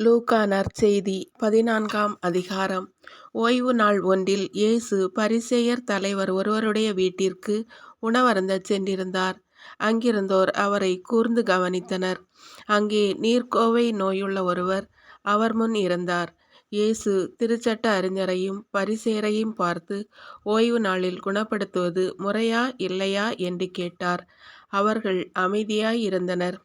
லூக்கா நற்செய்தி பதினான்காம் அதிகாரம் ஓய்வு நாள் ஒன்றில் இயேசு பரிசேயர் தலைவர் ஒருவருடைய வீட்டிற்கு உணவருந்த சென்றிருந்தார். அங்கிருந்தோர் அவரை கூர்ந்து கவனித்தனர். அங்கே நீர்க்கோவை நோயுள்ள ஒருவர் அவர் முன் இருந்தார். இயேசு திருச்சட்ட அறிஞரையும் பரிசேரையும் பார்த்து ஓய்வு நாளில் குணப்படுத்துவது முறையா இல்லையா என்று கேட்டார். அவர்கள் அமைதியாய் இருந்தனர்.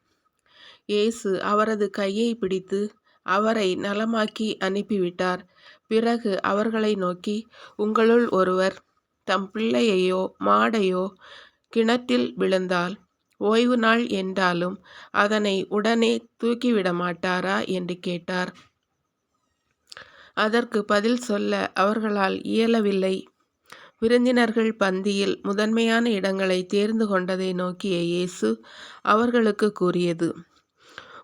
இயேசு அவரது கையை பிடித்து அவரை நலமாக்கி அனுப்பிவிட்டார். பிறகு அவர்களை நோக்கி உங்களுள் ஒருவர் தம் பிள்ளையையோ மாடையோ கிணற்றில் விழுந்தால் ஓய்வு நாள் என்றாலும் அதனை உடனே தூக்கிவிட மாட்டாரா என்று கேட்டார். அதற்கு பதில் சொல்ல அவர்களால் இயலவில்லை. விருந்தினர்கள் பந்தியில் முதன்மையான இடங்களை தேர்ந்து கொண்டதை நோக்கிய இயேசு அவர்களுக்கு கூறியது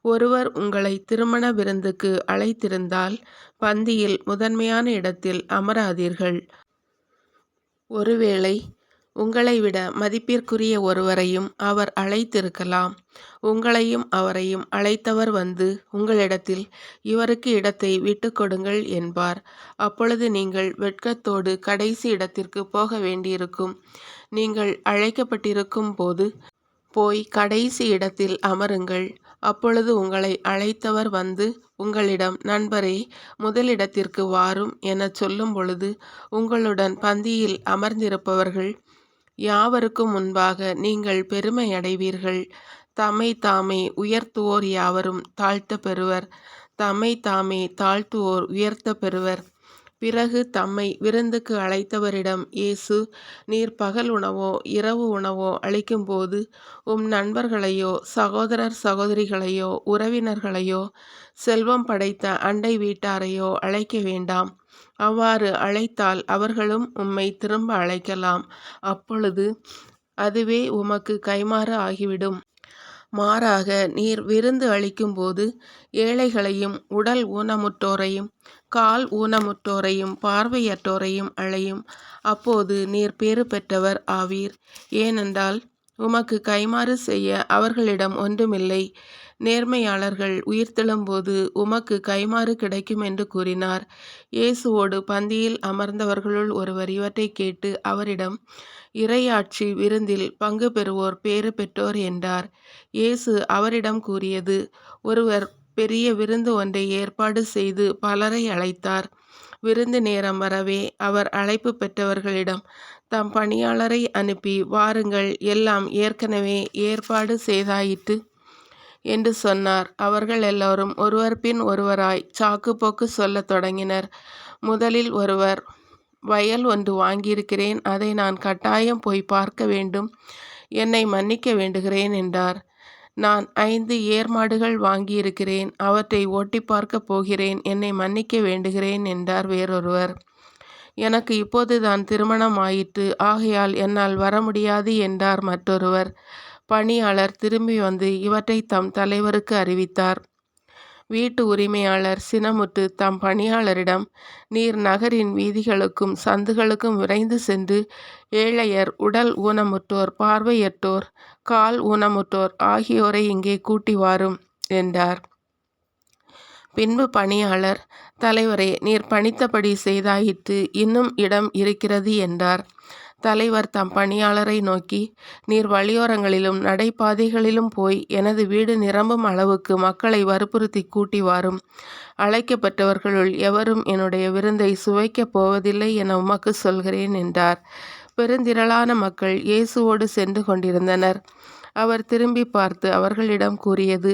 ஒருவர் உங்களை திருமண விருந்துக்கு அழைத்திருந்தால் பந்தியில் முதன்மையான இடத்தில் அமராதீர்கள். ஒருவேளை உங்களை விட மதிப்பிற்குரிய ஒருவரையும் அவர் அழைத்திருக்கலாம். உங்களையும் அவரையும் அழைத்தவர் வந்து உங்களிடத்தில் இவருக்கு இடத்தை விட்டுக்கொடுங்கள் என்பார். அப்பொழுது நீங்கள் வெட்கத்தோடு கடைசி இடத்திற்கு போக வேண்டியிருக்கும். நீங்கள் அழைக்கப்பட்டிருக்கும் போது போய் கடைசி இடத்தில் அமருங்கள். அப்பொழுது உங்களை அழைத்தவர் வந்து உங்களிடம் நண்பரே முதலிடத்திற்கு வாரும் எனச் சொல்லும்பொழுது உங்களுடன் பந்தியில் அமர்ந்திருப்பவர்கள் யாவருக்கும் முன்பாக நீங்கள் பெருமையடைவீர்கள். தம்மை தாமே உயர்த்துவோர் யாவரும் தாழ்த்தப் பெறுவர். தம்மை தாமே தாழ்த்துவோர் உயர்த்தப் பெறுவர். பிறகு தம்மை விருந்துக்கு அழைத்தவரிடம் இயேசு நீர் பகல் உணவோ இரவு உணவோ அளிக்கும்போது உம் நண்பர்களையோ சகோதரர் சகோதரிகளையோ உறவினர்களையோ செல்வம் படைத்த அண்டை வீட்டாரையோ அழைக்க வேண்டாம். அவ்வாறு அழைத்தால் அவர்களும் உம்மை திரும்ப அழைக்கலாம். அப்பொழுது அதுவே உமக்கு கைம்மாறு ஆகிவிடும். மாறாக நீர் விருந்து அளிக்கும்போது ஏழைகளையும் உடல் ஊனமுற்றோரையும் கால் ஊனமுற்றோரையும் பார்வையற்றோரையும் அழையும். அப்போது நீர் பேறு பெற்றவர் ஆவீர். ஏனென்றால் உமக்கு கைமாறு செய்ய அவர்களிடம் ஒன்றுமில்லை. நேர்மையாளர்கள் உயிர்த்தெழும்போது உமக்கு கைமாறு கிடைக்கும் என்று கூறினார். இயேசுவோடு பந்தியில் அமர்ந்தவர்களுள் ஒருவர் இவற்றைக் கேட்டு அவரிடம் இறையாட்சி விருந்தில் பங்கு பெறுவோர் பேறு பெற்றோர் என்றார். இயேசு அவரிடம் கூறியது ஒருவர் பெரிய விருந்து ஒன்றை ஏற்பாடு செய்து பலரை அழைத்தார். விருந்து நேரம் வரவே அவர் அழைப்பு பெற்றவர்களிடம் தம் பணியாளரை அனுப்பி வாருங்கள் எல்லாம் ஏற்கனவே ஏற்பாடு செய்தாயிற்று என்று சொன்னார். அவர்கள் எல்லோரும் ஒருவர் பின் ஒருவராய் சாக்குப்போக்கு சொல்லத் தொடங்கினர். முதலில் ஒருவர் வயல் ஒன்று வாங்கியிருக்கிறேன் அதை நான் கட்டாயம் போய் பார்க்க வேண்டும். என்னை மன்னிக்க வேண்டுகிறேன் என்றார். நான் ஐந்து ஏர் மாடுகள் வாங்கியிருக்கிறேன் அவற்றை ஓட்டி பார்க்க போகிறேன் என்னை மன்னிக்க வேண்டுகிறேன் என்றார் வேறொருவர். எனக்கு இப்போதுதான் திருமணம் ஆயிற்று ஆகையால் என்னால் வர முடியாது என்றார் மற்றொருவர். பணியாளர் திரும்பி வந்து இவற்றை தம் தலைவருக்கு அறிவித்தார். வீட்டு உரிமையாளர் சினமுற்று தம் பணியாளரிடம் நீர் நகரின் வீதிகளுக்கும் சந்துகளுக்கும் விரைந்து சென்று ஏழையர் உடல் ஊனமுற்றோர் பார்வையற்றோர் கால் ஊனமுற்றோர் ஆகியோரை இங்கே கூட்டி வாரும் என்றார். பின்பு பணியாளர் தலைவரே நீர் பணித்தபடி செய்தாயிற்று இன்னும் இடம் இருக்கிறது என்றார். தலைவர் தம் பணியாளரை நோக்கி நீர் வழியோரங்களிலும் நடைபாதைகளிலும் போய் எனது வீடு நிரம்பும் அளவுக்கு மக்களை வற்புறுத்தி கூட்டி வாரும். அழைக்கப்பட்டவர்களுள் எவரும் என்னுடைய விருந்தை சுவைக்கப் போவதில்லை என உமக்கு சொல்கிறேன் என்றார். பெருந்திரளான மக்கள் இயேசுவோடு சென்று கொண்டிருந்தனர். அவர் திரும்பிப் பார்த்து அவர்களிடம் கூறியது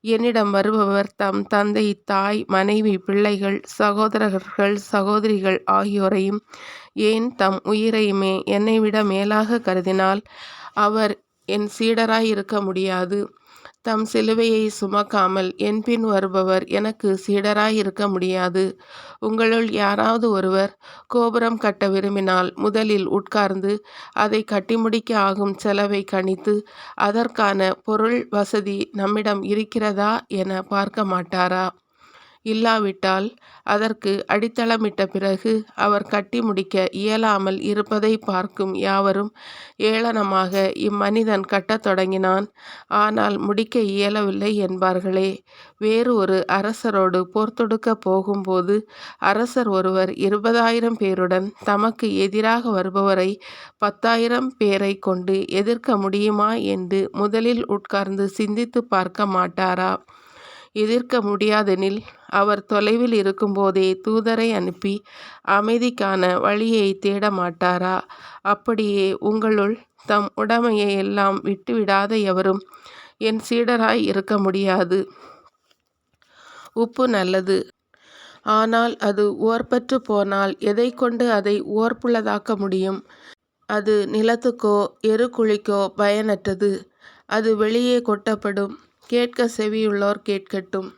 என்னிடம் வருபவர் தம் தந்தை தாய் மனைவி பிள்ளைகள் சகோதரர்கள் சகோதரிகள் ஆகியோரையும் ஏன் தம் உயிரையுமே என்னைவிட மேலாக கருதினால் அவர் என் சீடராய் இருக்க முடியாது. தம் சிலுவையை சுமக்காமல் என்பின் வருபவர் எனக்கு சீடராய் இருக்க முடியாது. உங்களுள் யாராவது ஒருவர் கோபுரம் கட்ட விரும்பினால் முதலில் உட்கார்ந்து அதை கட்டி முடிக்க ஆகும் செலவை கணித்து அதற்கான பொருள் வசதி நம்மிடம் இருக்கிறதா என பார்க்க மாட்டாரா? இல்லாவிட்டால் அதற்கு அடித்தளமிட்ட பிறகு அவர் கட்டி முடிக்க இயலாமல் இருப்பதைப் பார்க்கும் யாவரும் ஏளனமாக இம்மனிதன் கட்டத் தொடங்கினான் ஆனால் முடிக்க இயலவில்லை என்பார்களே. வேறு ஒரு அரசரோடு போர் தொடுக்கப் போகும்போது அரசர் ஒருவர் இருபதாயிரம் பேருடன் தமக்கு எதிராக வருபவரை பத்தாயிரம் பேரைக் கொண்டு எதிர்க்க முடியுமா என்று முதலில் உட்கார்ந்து சிந்தித்துப் பார்க்க மாட்டாரா? எதிர்க்க முடியாதெனில் அவர் தொலைவில் இருக்கும்போதே தூதரை அனுப்பி அமைதிக்கான வழியை தேட மாட்டாரா? அப்படியே உங்களுள் தம் உடமையை எல்லாம் விட்டுவிடாத எவரும் என் சீடராய் இருக்க முடியாது. உப்பு நல்லது. ஆனால் அது ஓர்பற்று போனால் எதை கொண்டு அதை ஓர்ப்புள்ளதாக்க முடியும்? அது நிலத்துக்கோ எருக்குழிக்கோ பயனற்றது. அது வெளியே கொட்டப்படும். கேட்க செவியுள்ளோர் கேட்கட்டும்.